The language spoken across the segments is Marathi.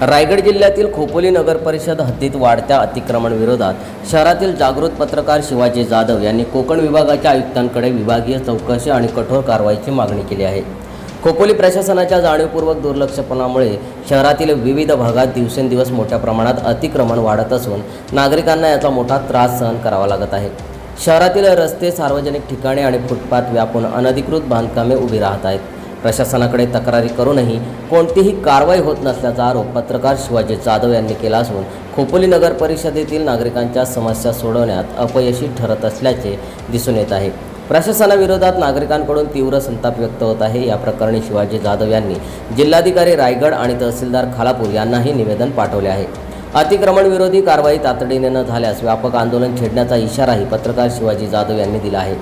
रायगड जिल्ह्यातील खोपोली नगर परिषद हद्दीत वाढत्या अतिक्रमण विरोधात शहरातील जागृत पत्रकार शिवाजी जाधव यांनी कोकण विभागाच्या आयुक्तांकडे विभागीय चौकशी आणि कठोर कारवाईची मागणी केली आहे. खोपोली प्रशासनाच्या जाणीवपूर्वक दुर्लक्षपणामुळे शहरातील विविध भागात दिवसेंदिवस मोठ्या प्रमाणात अतिक्रमण वाढत असून नागरिकांना याचा मोठा त्रास सहन करावा लागत आहे. शहरातील रस्ते सार्वजनिक ठिकाणे आणि फुटपाथ व्यापून अनधिकृत बांधकामे उभी राहत आहेत. प्रशासनाकडे तक्रारी करूनही कोणतीही कारवाई होत नसल्याचा आरोप पत्रकार शिवाजी जाधव यांनी केला असून खोपोली नगर परिषदेतील नागरिकांच्या समस्या सोडवण्यात अपयशी ठरत असल्याचे दिसून येत आहे. प्रशासनाविरोधात नागरिकांकडून तीव्र संताप व्यक्त होत आहे. या प्रकरणी शिवाजी जाधव यांनी जिल्हाधिकारी रायगड आणि तहसीलदार खालापूर यांनाही निवेदन पाठवले आहे. अतिक्रमणविरोधी कारवाई तातडीने न झाल्यास व्यापक आंदोलन छेडण्याचा इशाराही पत्रकार शिवाजी जाधव यांनी दिला आहे.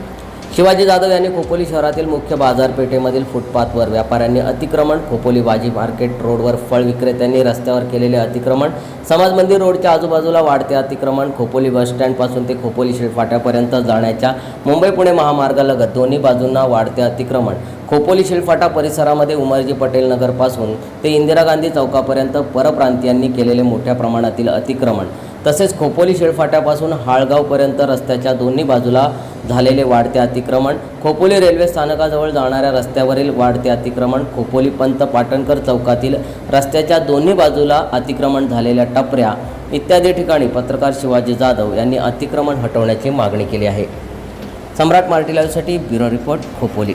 शिवाजी जाधव यांनी खोपोली शहरातील मुख्य बाजारपेठेमधील फुटपाथवर व्यापाऱ्यांनी अतिक्रमण खोपोली भाजी मार्केट रोडवर फळ विक्रेत्यांनी रस्त्यावर केलेले अतिक्रमण समाज मंदिर रोडच्या आजूबाजूला वाढते अतिक्रमण खोपोली बसस्टँडपासून ते खोपोली शिळफाट्यापर्यंत जाण्याच्या मुंबई पुणे महामार्गालगत दोन्ही बाजूंना वाढते अतिक्रमण. खोपोली शिळफाटा परिसरामध्ये उमरजी पटेल नगरपासून ते इंदिरा गांधी चौकापर्यंत परप्रांतीयांनी केलेले मोठ्या प्रमाणातील अतिक्रमण. तसेच खोपोली शेळफाट्यापासून हाळगावपर्यंत रस्त्याच्या दोन्ही बाजूला झालेले वाढते अतिक्रमण. खोपोली रेल्वे स्थानकाजवळ जाणाऱ्या रस्त्यावरील वाढते अतिक्रमण. खोपोली पंत पाटणकर चौकातील रस्त्याच्या दोन्ही बाजूला अतिक्रमण झालेल्या टपऱ्या इत्यादी ठिकाणी पत्रकार शिवाजी जाधव यांनी अतिक्रमण हटवण्याची मागणी केली आहे. Samrat Marti bureau report Khopoli.